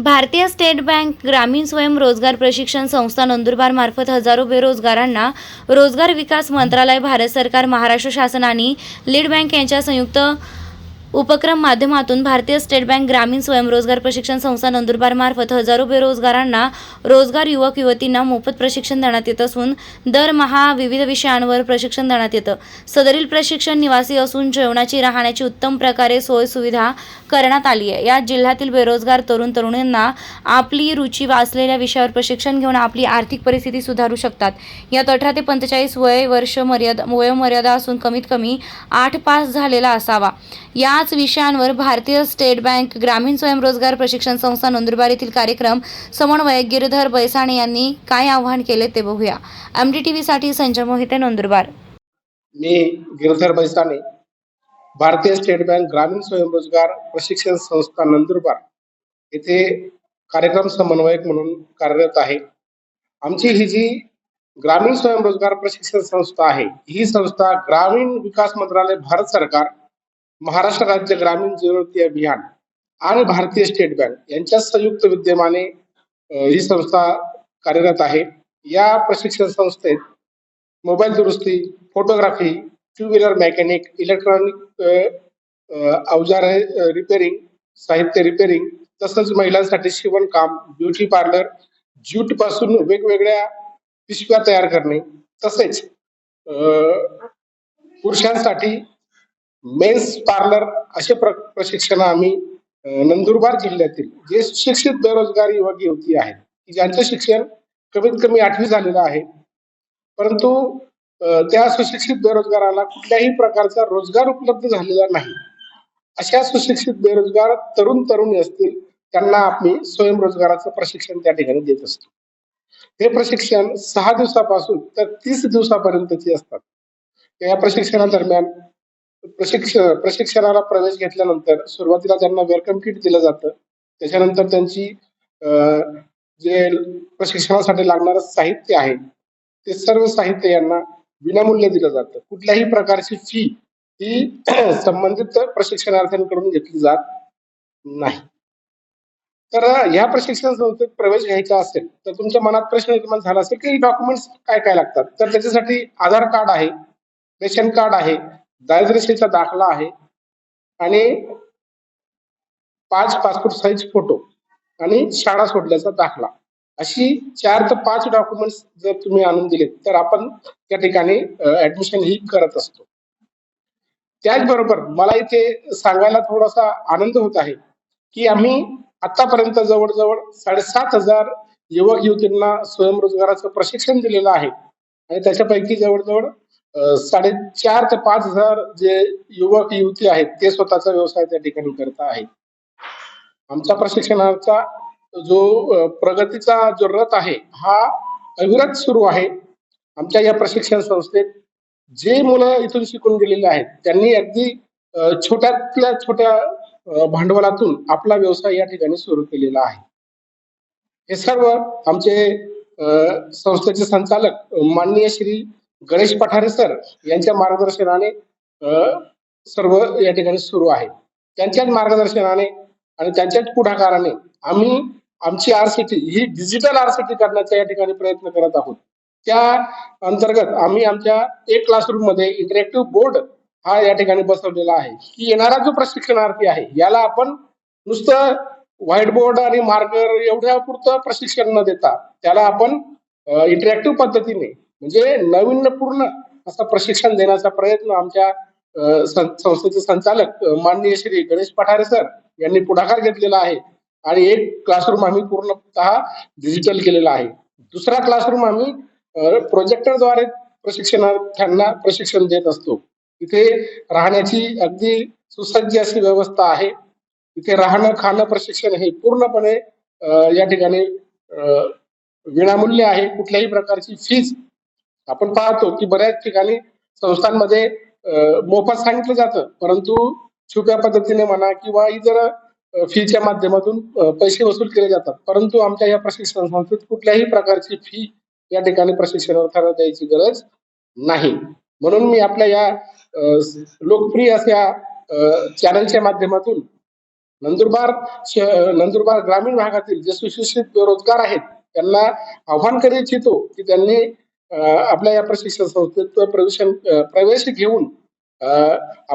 भारतीय State bank ग्रामीण स्वयंरोजगार प्रशिक्षण संस्था नंदुरबार मार्फत हजारो बेरोजगारांना रोजगार विकास मंत्रालय भारत सरकार महाराष्ट्र शासन आणि लीड बँक यांच्या संयुक्त उपक्रम माध्यमातून भारतीय स्टेट बँक ग्रामीण स्वयंरोजगार प्रशिक्षण संस्था नंदुरबार मार्फत हजारो बेरोजगारांना रोजगार युवक युवतींना मोफत प्रशिक्षण देण्यात येत असून दरमहा विविध विषयांवर प्रशिक्षण देण्यात येतं. सदरील प्रशिक्षण निवासी असून जेवणाची राहण्याची उत्तम प्रकारे सोय सुविधा करण्यात आली आहे. यात जिल्ह्यातील बेरोजगार तरुण तरुणींना आपली रुची असलेल्या विषयावर प्रशिक्षण घेऊन आपली आर्थिक परिस्थिती सुधारू शकतात. यात अठरा ते पंचेचाळीस वय वर्ष मर्यादा वयोमर्यादा असून कमीत कमी आठ पास झालेला असावा. या याच विषयांवर भारतीय स्टेट बँक ग्रामीण स्वयंरोजगार प्रशिक्षण संस्था नंदुरबार येथील कार्यक्रम समन्वयक गिरधर बैसाणे यांनी काय आवाहन केले ते बघूया. एम डी टी व्हीसाठी संजय मोहिते नंदुरबार. मी गिरधर बैसाणे भारतीय स्टेट बँक ग्रामीण स्वयंरोजगार प्रशिक्षण संस्था नंदुरबार येथे कार्यक्रम समन्वयक म्हणून कार्यरत आहे. आमची ही जी ग्रामीण स्वयंरोजगार प्रशिक्षण संस्था आहे ही संस्था ग्रामीण विकास मंत्रालय भारत सरकार महाराष्ट्र राज्य ग्रामीण जीवनोन्नती अभियान आणि भारतीय स्टेट बँक यांच्या संयुक्त विद्यमाने ही संस्था कार्यरत आहे. या प्रशिक्षण संस्थेत मोबाईल दुरुस्ती photography two wheeler mechanic electronic अवजारे रिपेरिंग साहित्य रिपेरिंग तसंच महिलांसाठी शिवणकाम ब्युटी पार्लर ज्यूटपासून वेगवेगळ्या पिशव्या तयार करणे तसेच पुरुषांसाठी मेन्स पार्लर असे प्र प्रशिक्षण आम्ही नंदुरबार जिल्ह्यातील जे सुशिक्षित बेरोजगार युवक युवती आहेत की ज्यांचं शिक्षण कमीत कमी आठवी झालेलं आहे परंतु त्या सुशिक्षित बेरोजगाराला कुठल्याही प्रकारचा रोजगार उपलब्ध झालेला नाही. अशा सुशिक्षित बेरोजगार तरुण तरुणी असतील त्यांना आम्ही स्वयंरोजगाराचं प्रशिक्षण त्या ठिकाणी देत असतो. हे प्रशिक्षण सहा दिवसापासून तर तीस दिवसापर्यंतचे असतात. या प्रशिक्षणादरम्यान प्रशिक्ष प्रशिक्षणाला प्रवेश घेतल्यानंतर सुरुवातीला त्यांना वेलकम किट दिलं जातं. त्याच्यानंतर त्यांची जे प्रशिक्षणासाठी लागणारं साहित्य आहे ते सर्व साहित्य यांना विनामूल्य दिलं जातं. कुठल्याही प्रकारची फी ही संबंधित प्रशिक्षणार्थ्यांकडून घेतली जात नाही. तर ह्या प्रशिक्षण संस्थेत प्रवेश घ्यायचा असेल तर तुमच्या मनात प्रश्न निर्माण झाला असेल की डॉक्युमेंट्स काय काय लागतात? तर त्याच्यासाठी आधार कार्ड आहे रेशन कार्ड आहे दारिद्र्यरेषेचा दाखला आहे. आणि पाच पासपोर्ट साईज फोटो आणि शाळा सोडल्याचा दाखला. अशी चार ते पाच डॉक्युमेंट्स जर तुम्ही आणून दिले तर आपण त्या ठिकाणी ऍडमिशन ही करत असतो. त्याचबरोबर मला इथे सांगायला थोडासा आनंद होत आहे की आम्ही आतापर्यंत जवळजवळ साडेसात हजार युवक युवतींना स्वयंरोजगाराचं प्रशिक्षण दिलेलं आहे. आणि त्याच्यापैकी जवळजवळ साडेचार ते पाच हजार जे युवक युवती आहेत ते स्वतःचा व्यवसाय त्या ठिकाणी करत आहेत. आमचा प्रशिक्षणाचा जो प्रगतीचा जो रथ आहे हा अविरत सुरू आहे. आमच्या या प्रशिक्षण संस्थेत जे मुलं इथून शिकून गेलेले आहेत त्यांनी अगदी छोट्यातल्या छोट्या भांडवलातून आपला व्यवसाय या ठिकाणी सुरू केलेला आहे. हे सर्व आमचे संस्थेचे संचालक माननीय श्री गणेश पठारे सर यांच्या मार्गदर्शनाने सर्व या ठिकाणी सुरू आहे. त्यांच्याच मार्गदर्शनाने आणि त्यांच्याच पुढाकाराने आम्ही आमची आरसीटी ही डिजिटल आरसीटी करण्याचा या ठिकाणी प्रयत्न करत आहोत. त्या अंतर्गत आम्ही आमच्या एक क्लासरूममध्ये इंटरॅक्टिव्ह बोर्ड हा या ठिकाणी बसवलेला आहे. की येणारा जो प्रशिक्षणार्थी आहे याला आपण नुसतं व्हाईट बोर्ड आणि मार्कर एवढ्या पुरतं प्रशिक्षण न देता त्याला आपण इंटरॅक्टिव्ह पद्धतीने म्हणजे नाविन्यपूर्ण असं प्रशिक्षण देण्याचा प्रयत्न आमच्या सं- संस्थेचे संचालक माननीय श्री गणेश पठारे सर यांनी पुढाकार घेतलेला आहे. आणि एक क्लासरूम आम्ही पूर्णतः डिजिटल केलेला आहे. दुसरा क्लासरूम आम्ही प्रोजेक्टरद्वारे प्रशिक्षणार्थ्यांना प्रशिक्षण देत असतो. इथे राहण्याची अगदी सुसज्ज अशी व्यवस्था आहे. इथे राहणं खाणं प्रशिक्षण हे पूर्णपणे या ठिकाणी विनामूल्य आहे. कुठल्याही प्रकारची फीज आपण पाहतो की बऱ्याच ठिकाणी संस्थांमध्ये मोफत सांगितलं जातं. परंतु छुप्या पद्धतीने म्हणा किंवा इतर फीच्या माध्यमातून पैसे वसूल केले जातात. परंतु आमच्या या प्रशिक्षण संस्थेत कुठल्याही प्रकारची फी या ठिकाणी प्रशिक्षणार्थ्यांना द्यायची गरज नाही. म्हणून मी आपल्या या लोकप्रिय अशा चॅनलच्या माध्यमातून नंदुरबार श- नंदुरबार ग्रामीण भागातील जे सुशिक्षित बेरोजगार आहेत त्यांना आव्हान करू इच्छितो की त्यांनी आपल्या या प्रशिक्षण संस्थेत प्रवेश प्रवेश घेऊन